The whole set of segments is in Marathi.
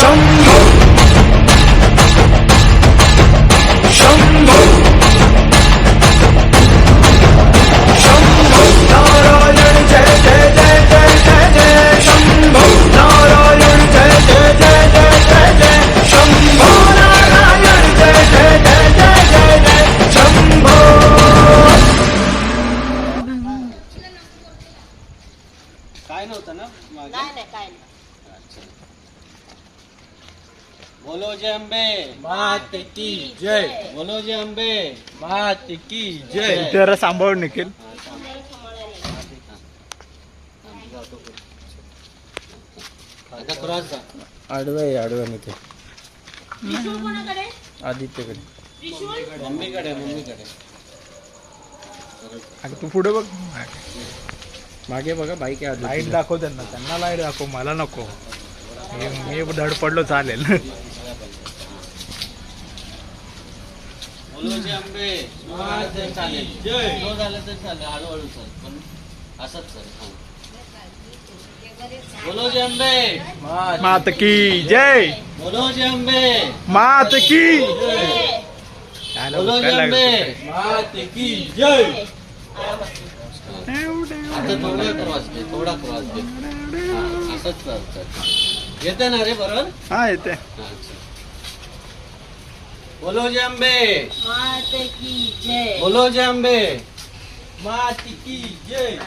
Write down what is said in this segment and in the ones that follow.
शंभो शंभो शंभो नारायण जय जय जय जय जय जय शंभो नारायण जय जय जय जय जय जय शंभो नारायण जय जय जय जय जय जय शंभो काय नव्हतं ना मागे नाही नाही काय नाही अच्छा बोलो जय अंबे। मात की जय। बोलो जय अंबे। मात की जय. जरा सांभाळून निखिल. आता क्रॉस जा आडवा आडवा निखिल त्रिशूळ कोणाकडे? आदित्यकडे. त्रिशूळ मम्मीकडे मम्मीकडे. अगं तू पुढे बघ. मागे. बघा बाईक आहे लाइट दाखव त्यांना. त्यांना लाइट दाखव मला नको. मी मी धड पडलो चालेल. बोलो जय अंबे ते चालेल. जय. झालं तर चालेल. हळूहळू पण असंच चल हा. बोलो जय अंबे मात की जय. बोलो जय. अंबे मात की. मात जय. आता थोडा क्रॉस घे थोडा क्रॉस घे असंच. येते ना रे बरोबर हा येते. हा, चल. बोलो जय अंबे मात की जय। बोलो जय अंबे मात की जय।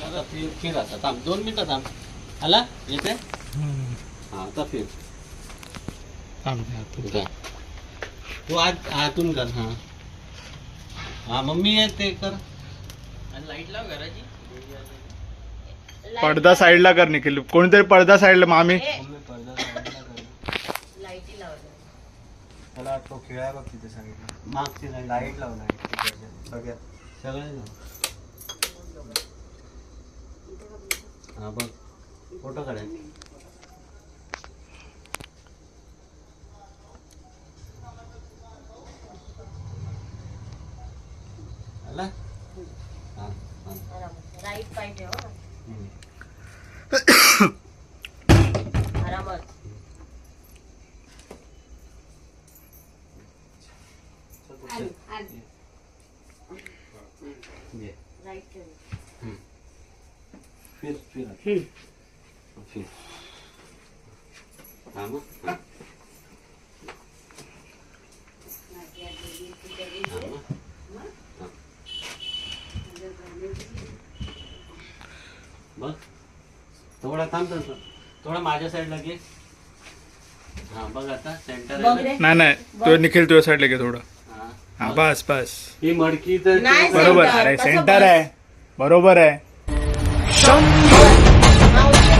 आता फिर फिर आता थांब दोन मिनिटं थांब. आला येते? हा आता फिर. जा. तू आत आतून कर हा. हा मम्मी आहे ते कर. पडदा साईडला कर निखिल. कोणीतरी पडदा साईडला मामी लाईटी लावल्या त्याला तो खेळाय बघ तिथे सांगितलं. मागची नाही लाइट लाव लाइट सगळ्यात सगळे हा बघ. फोटो काढायचे आला? हा हा. राईट हं. हम्म. आरामात ये. राईट ठेव फिर फिर फिर. फिर हा मग हा. हा मग. हा. बघ थोडा थांब थांब थांब. थोडा माझ्या साईडला घे. हा बघ आता. सेंटर नाही नाही. तो निखिल तुझ्या साईडला घे थोडं. हा बस बस. ही मडकी तर बरोबर. अरे सेंटर आहे. बरोबर आहे. मावशी